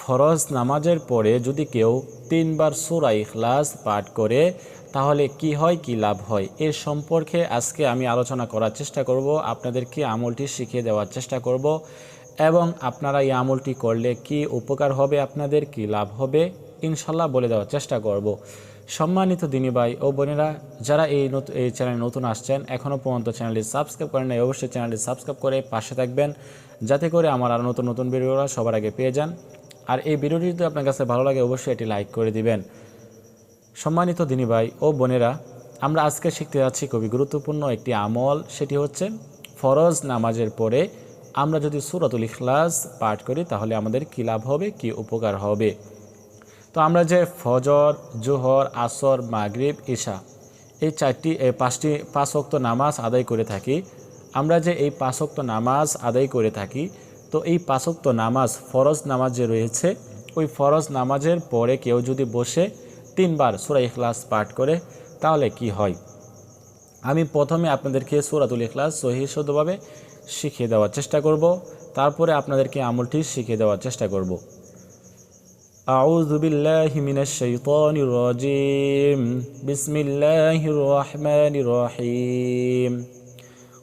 ফরজ নামাজের পরে যদি কেউ তিনবার সুরা ইখলাস পাঠ করে, তাহলে কি হয়, কি লাভ হয়? এর সম্পর্কে আজকে আমি আলোচনা করার চেষ্টা করব, আপনাদেরকে আমলটি শিখিয়ে দেওয়ার চেষ্টা করব, এবং আপনারা এই আমলটি করলে কি উপকার হবে, আপনাদের কি লাভ হবে, ইনশাল্লাহ বলে দেওয়ার চেষ্টা করব। সম্মানিত দিনী ভাই ও বোনেরা, যারা এই নতুন এই চ্যানেলে নতুন আসছেন এখনও পর্যন্ত চ্যানেলটি সাবস্ক্রাইব করেন অবশ্যই চ্যানেলটি সাবস্ক্রাইব করে পাশে থাকবেন, যাতে করে আমার আরও নতুন নতুন ভিডিওরা সবার আগে পেয়ে যান। আর এই ভিডিওটি যদি আপনার কাছে ভালো লাগে, অবশ্যই এটি লাইক করে দিবেন। সম্মানিত দিনী ভাই ও বোনেরা, আমরা আজকে শিখতে যাচ্ছি খুবই গুরুত্বপূর্ণ একটি আমল, সেটি হচ্ছে ফরজ নামাজের পরে আমরা যদি সুরাতুল ইখলাস পাঠ করি, তাহলে আমাদের কী লাভ হবে, কি উপকার হবে? তো আমরা যে ফজর, জোহর, আসর, মাগরিব ঈশা এই চারটি, এই পাঁচটি, পাঁচ ওয়াক্ত নামাজ আদায় করে থাকি, আমরা যে এই পাঁচ ওয়াক্ত নামাজ আদায় করে থাকি তো এই পাঁচ ওয়াক্ত নামাজ ফরজ নামাজ যে রয়েছে ওই ফরজ নামাজের পরে কেউ যদি বসে তিনবার সুরা ইখলাস পাঠ করে তাহলে কি হয় আমি প্রথমে আপনাদেরকে সুরাতুল ইখলাস সহিষ্ণুভাবে শিখিয়ে দেওয়ার চেষ্টা করব তারপরে আপনাদেরকে আমলটি শিখিয়ে দেওয়ার চেষ্টা করব أعوذ بالله من الشيطان الرجيم بسم الله الرحمن الرحيم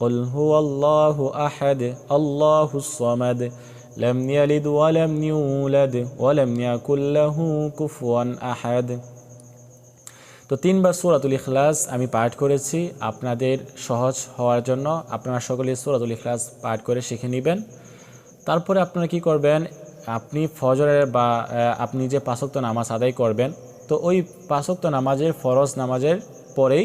قل هو الله أحد الله الصمد لم يلد ولم يولد ولم يكن له كفوا أحد তো তিনবার সুরাতুল ইখলাস আমি পাঠ করেছি আপনাদের সহজ হওয়ার জন্য আপনারা সকলে সুরাতুল ইখলাস পাঠ করে শিখে নেবেন তারপরে আপনারা কি করবেন আপনি ফজরের বা আহ, আপনি যে পাঁচক্ত নামাজ আদায় করবেন তো ওই পাঁচক্ত নামাজের ফরজ নামাজের পরেই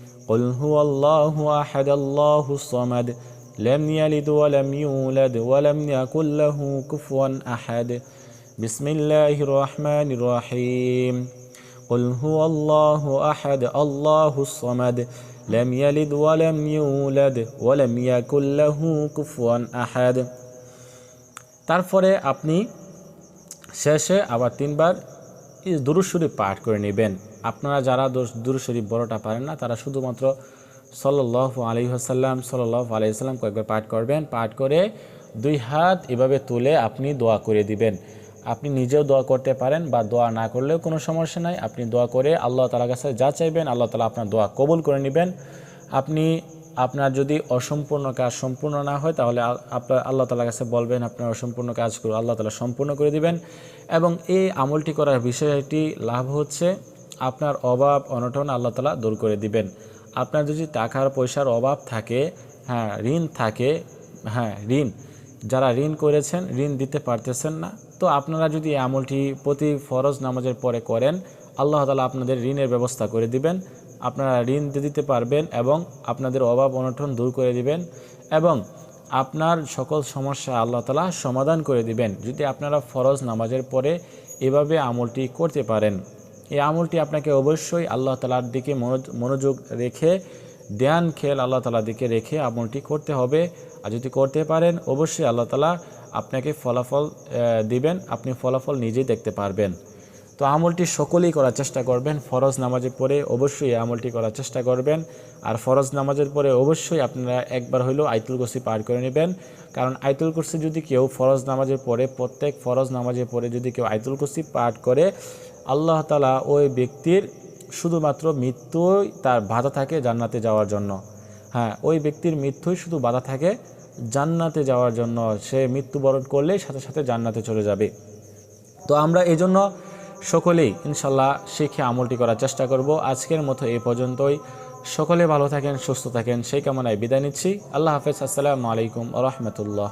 قل هو الله أحد الله الصمد لم يلد ولم يولد ولم يكن له كفوا أحد بسم الله الرحمن الرحيم قل هو الله أحد الله الصمد لم يلد ولم يولد ولم يكن له كفوا أحد তারপরে আপনি শেষে আবার তিনবার এই দুরুশ্বরী পাঠ করে নেবেন। আপনারা যারা দুরুশ্বরী বড়টা পারেন না, তারা শুধুমাত্র সল্লাহ আলী হাসাল্লাম সাল্লাহ আলাইসাল্লাম কয়েকবার পাঠ করবেন। পাঠ করে দুই হাত এভাবে তুলে আপনি দোয়া করে দিবেন। আপনি নিজেও দোয়া করতে পারেন বা দোয়া না করলেও কোনো সমস্যা নাই। আপনি দোয়া করে আল্লাহ তালার কাছে যা চাইবেন, আল্লাহ তালা আপনার দোয়া কবুল করে নেবেন। আপনি আপনার যদি অসম্পূর্ণ কাজ সম্পূর্ণ না হয়, তাহলে আপনার আল্লাহ তালার কাছে বলবেন, আপনার অসম্পূর্ণ কাজ করুন। আল্লাহ তালা সম্পূর্ণ করে দিবেন। এবং এই আমলটি করার বিষয়টি লাভ হচ্ছে, আপনার অভাব, অনটন আল্লাহ তালা দূর করে দিবেন। আপনার যদি টাকার পয়সার অভাব থাকে হ্যাঁ ঋণ থাকে হ্যাঁ ঋণ, যারা ঋণ করেছেন, ঋণ দিতে পারতেছেন না, তো আপনারা যদি আমলটি প্রতি ফরজ নামাজের পরে করেন, আল্লাহ তালা আপনাদের ঋণের ব্যবস্থা করে দিবেন। আপনারা ঋণ দিতে পারবেন এবং আপনাদের অভাব অনটন দূর করে দিবেন এবং আপনার সকল সমস্যা আল্লাহ তালা সমাধান করে দিবেন। যদি আপনারা ফরজ নামাজের পরে এভাবে আমলটি করতে পারেন, এই আমলটি আপনাকে অবশ্যই আল্লাহ তালার দিকে মনোযোগ রেখে, ধ্যান খেল আল্লাহ তালার দিকে রেখে আমলটি করতে হবে। আর যদি করতে পারেন, অবশ্যই আল্লাহ তালা আপনাকে ফলাফল দিবেন, আপনি ফলাফল নিজেই দেখতে পারবেন। তো আমলটি সকলেই করার চেষ্টা করবেন, ফরজ নামাজের পরে অবশ্যই আমলটি করার চেষ্টা করবেন। আর ফরজ নামাজের পরে অবশ্যই আপনারা একবার হইলেও আইতুল কুরসি পার করে নেবেন। কারণ আইতুল কুরসি যদি কেউ ফরজ নামাজের পরে, প্রত্যেক ফরজ নামাজের পরে যদি কেউ আইতুল কুরসি পাঠ করে, আল্লাহ তালা ওই ব্যক্তির শুধুমাত্র মৃত্যুই তার বাধা থাকে জান্নাতে যাওয়ার জন্য। হ্যাঁ ওই ব্যক্তির মৃত্যুই শুধু বাধা থাকে জান্নাতে যাওয়ার জন্য। সে মৃত্যুবরণ করলেই সাথে সাথে জান্নাতে চলে যাবে। তো আমরা এই জন্য সকলেই ইনশাল্লাহ শিখে আমলটি করার চেষ্টা করব। আজকের মতো এই পর্যন্তই। সকলে ভালো থাকেন, সুস্থ থাকেন। সেই কামনায় বিদায় নিচ্ছি। আল্লাহ হাফেজ। আসসালামু আলাইকুম রহমতুল্লাহ।